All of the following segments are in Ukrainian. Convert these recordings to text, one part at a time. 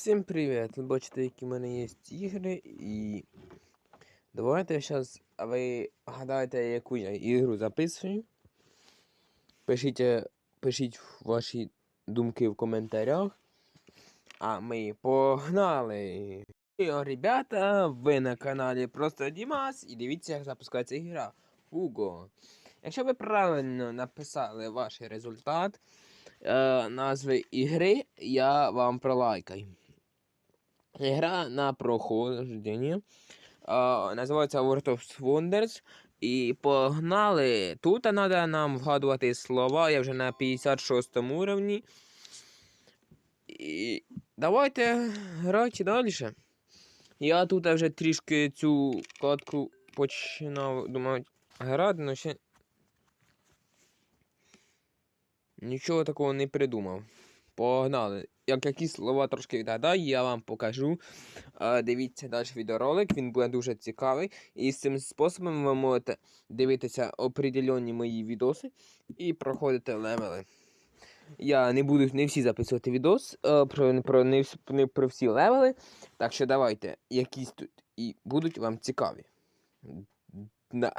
Всім привіт! Ви бачите, які в мене є ігри і. Давайте зараз. Ви гадаєте, яку я ігру записую? Пишіть, пишіть ваші думки в коментарях. А ми погнали! Йо, ребята, ви на каналі Просто Дімас і дивіться, як запускається ігра Фуго. Якщо ви правильно написали ваш результат е, назви ігри, я вам пролайкаю. Гра на проходження. Е, називається World of Wonders. І погнали. Тут треба нам вгадувати слова. Я вже на 56 уровні. І давайте грати далі. Я тут вже трішки цю катку починав думати грати, але ще нічого такого не придумав. Погнали. Як якісь слова трошки відгадаю, я вам покажу. Дивіться далі відеоролик, він буде дуже цікавий. І з цим способом ви можете дивитися определенні мої відоси і проходити левели. Я не буду не всі записувати відос е, про, про, не, не про всі левели. Так що давайте, якісь тут і будуть вам цікаві. На,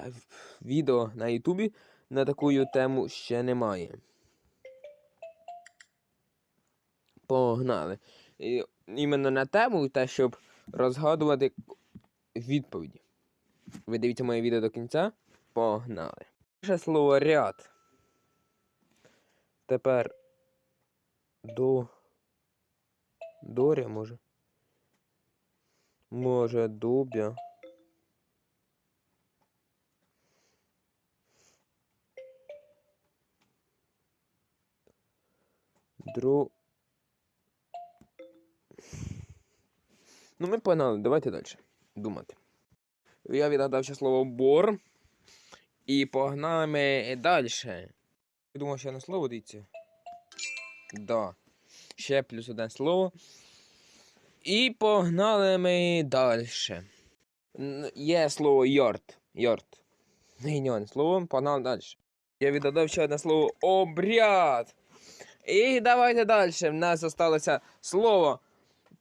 відео на Ютубі на таку тему ще немає. Погнали. І, іменно на тему те, щоб розгадувати відповіді. Ви дивіться моє відео до кінця. Погнали. Перше слово ряд. Тепер до. Доря може. Може, дубя. Дро. Ну, ми погнали, давайте далі. Думати. Я відгадав ще слово бор. І погнали далі. Я думав, ще на слово дивіться. Да. Ще плюс одне слово. І погнали ми далі. Є слово йорт. Йорт. Геніальне слово, погнали далі. Я віддав ще одне слово обряд. І давайте далі. В нас залишилося слово.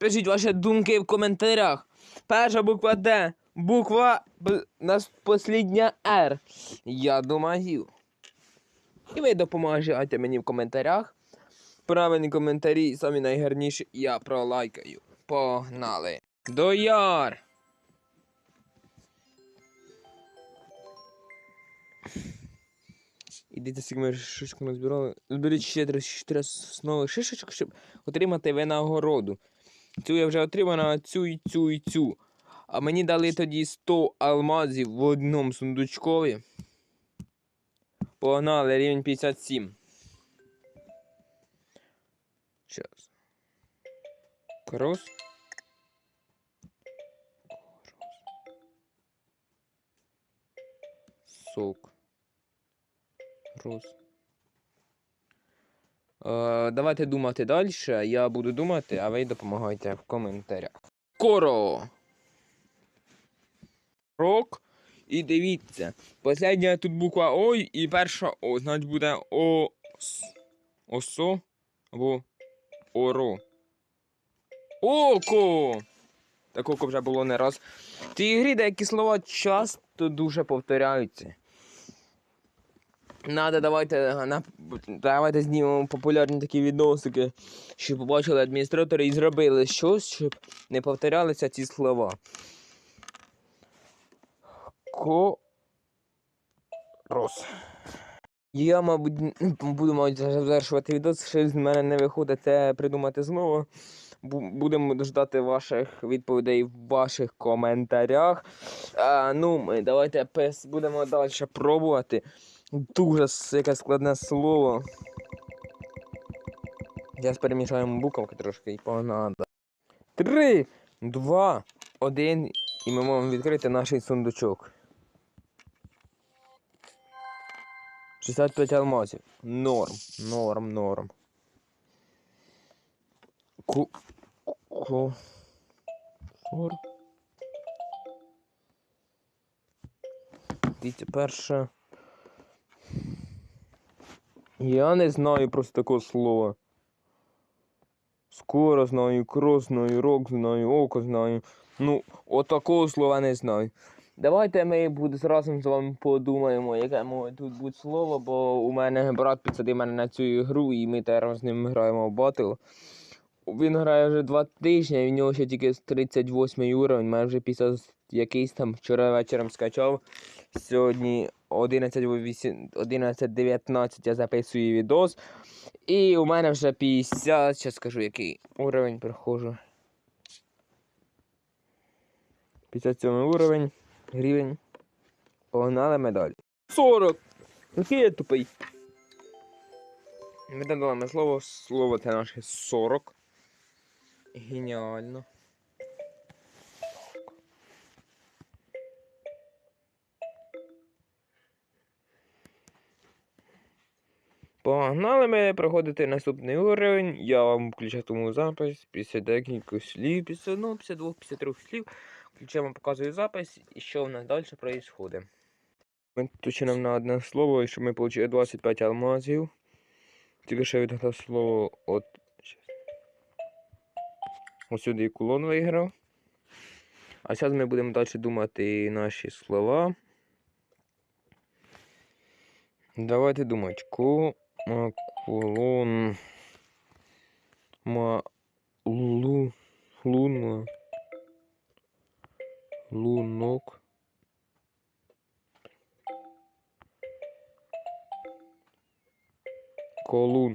Пишіть ваші думки в коментарях. Перша буква Д. Буква. Нас послідня Р. Я думаю. І ви допоможете мені в коментарях. Правильні коментарі, самі найгарніші, я пролайкаю. Погнали. Дояр. Ідіть скільки ми шишок назбирали. Зберіть ще 34 нових шишечок, щоб отримати винагороду. Цю я вже отримав, а цю і цю і цю. А мені дали тоді 100 алмазів в одному сундучкові. Погнали, рівень 57. Сейчас. Крос. Сок. Роз. Е, давайте думати далі. Я буду думати, а ви допомагайте в коментарях. Коро. Рок. І дивіться. Последня тут буква О і перша О. Значить буде О. Осо або Оро. Око! Такого вже було не раз. В цій грі деякі слова часто дуже повторяються. Надо давайте на, давайте знімемо популярні такі відосики, щоб побачили адміністратори і зробили щось, щоб не повторялися ці слова. Корос. Я, мабуть, буду мабуть, завершувати відос, що з мене не виходить це придумати знову. Будемо ждати ваших відповідей в ваших коментарях. А, ну, ми давайте будемо далі пробувати. Дуже с- яке складне слово. Зараз перемішаємо буковки трошки і погнали. Три, два, один. І ми можемо відкрити наш сундучок. 65 алмазів. Норм, норм, норм. Ку. Ку. Дивіться, перше. Я не знаю просто такого слова. Скоро знаю, крос знаю, рок знаю, око знаю. Ну, отакого слова не знаю. Давайте ми буде разом з вами подумаємо, яке може тут бути слово, бо у мене брат підсадив мене на цю гру, і ми зараз з ним граємо в батл. Він грає вже два тижні, і в нього ще тільки 38 уровень, мене вже після якийсь там вчора вечором скачав. Сьогодні 11.19 я записую відос. І у мене вже 50, зараз скажу який уровень приходжу. 57 уровень, гривень. Погнали медаль. 40! Який я тупий. Ми додали слово, слово це наше 40. Геніально. Погнали ми проходити наступний уровень. Я вам включатиму запис після декількох слів, після, ну, після двох, після трьох слів. Включаємо, показую запис і що в нас далі відбувається. Ми точимо на одне слово, і щоб ми отримали 25 алмазів. Тільки що відгадав слово от. Ось сюди кулон виграв. А зараз ми будемо далі думати наші слова. Давайте думати. Ку, ма, кулон, ма, лу, луна, лунок. Колун.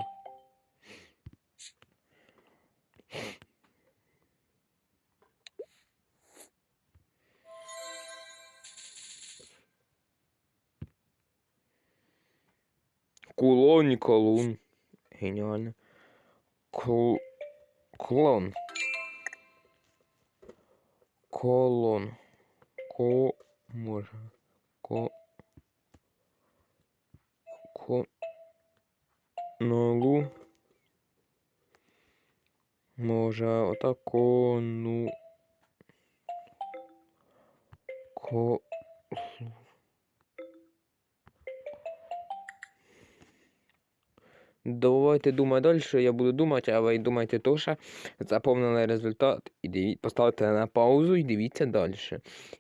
Кулон колун. Геніально. Кл... Клон. Колон. Ко... Може. Ко... Ко... Нолу. Може, отако, ну. Ко... Давайте думати далі, я буду думати, а ви думайте теж. Заповнили результат і диві... поставте на паузу і дивіться далі.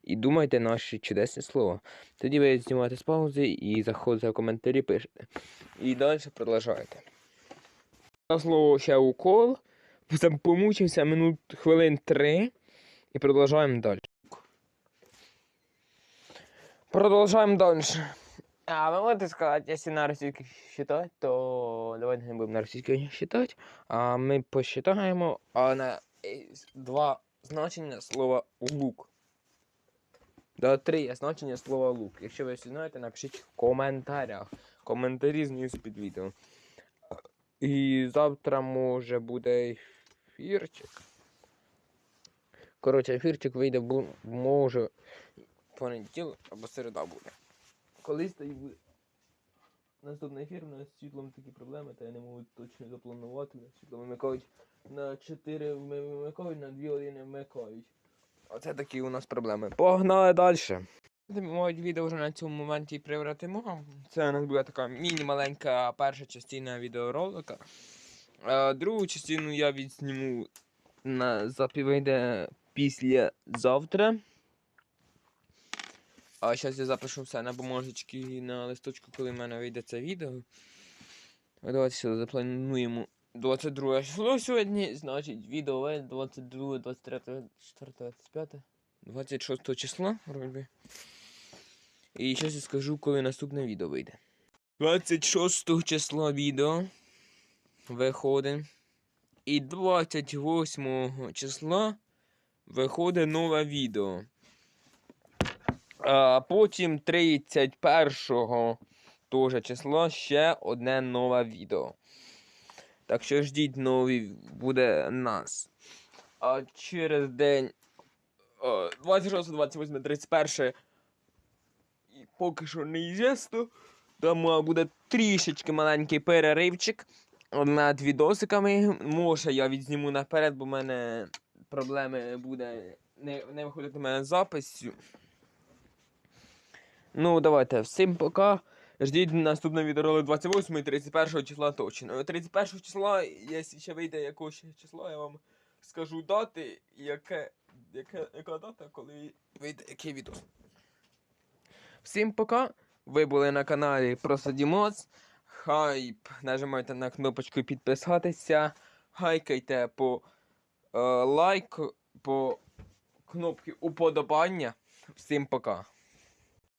І думайте наші чудесні слова. Тоді ви знімаєте з паузи і заходите в коментарі, пишете. І далі продовжуєте. На слово ще укол. Там минут хвилин три. І продовжуємо далі. Продовжуємо далі. А вы можете сказать, если на російській считать, то давайте не будемо на російській считать, а ми посчитаємо а на два значення слова лук. Да, три значення слова лук. Якщо ви всі знаєте, напишіть в коментарях. Коментарі знизу під відео. І завтра може буде ефірчик. Коротше, ефірчик вийде може понеділок або середа буде. Колись та й буде. Наступний ефір у нас з світлом такі проблеми, та я не можу точно запланувати. Світло вимикають на 4 вимикають, на 2 години вмикають. Оце такі у нас проблеми. Погнали далі. Моє відео вже на цьому моменті превратимо. Це у нас була така міні-маленька перша частина відеоролика. А другу частину я відсніму на запів вийде після завтра. А зараз я запишу все на бумажечки і на листочку, коли в мене вийде це відео. Давайте заплануємо 22 число сьогодні, значить відео вийде 22, 23, 24, 25, 26 числа, вроді. І зараз я скажу, коли наступне відео вийде. 26 числа відео виходить. І 28 числа виходить нове відео. Потім 31 того числа ще одне нове відео. Так що ждіть нові буде нас. А через день е, 26, 28, 31 і поки що не звісно. Тому буде трішечки маленький переривчик над відосиками. Може я відзніму наперед, бо в мене проблеми буде. Не, не виходитиме запис. Ну, давайте, всім пока. Ждіть наступне відеоролик 28 і 31 числа точно. 31 числа, якщо ще вийде якогось ще числа, я вам скажу дати, яке, яке, яка дата, коли вийде який відео. Всім пока. Ви були на каналі Просто Дімоц. Хайп. Нажимайте на кнопочку підписатися. Хайкайте по е, лайк, по кнопці уподобання. Всім пока.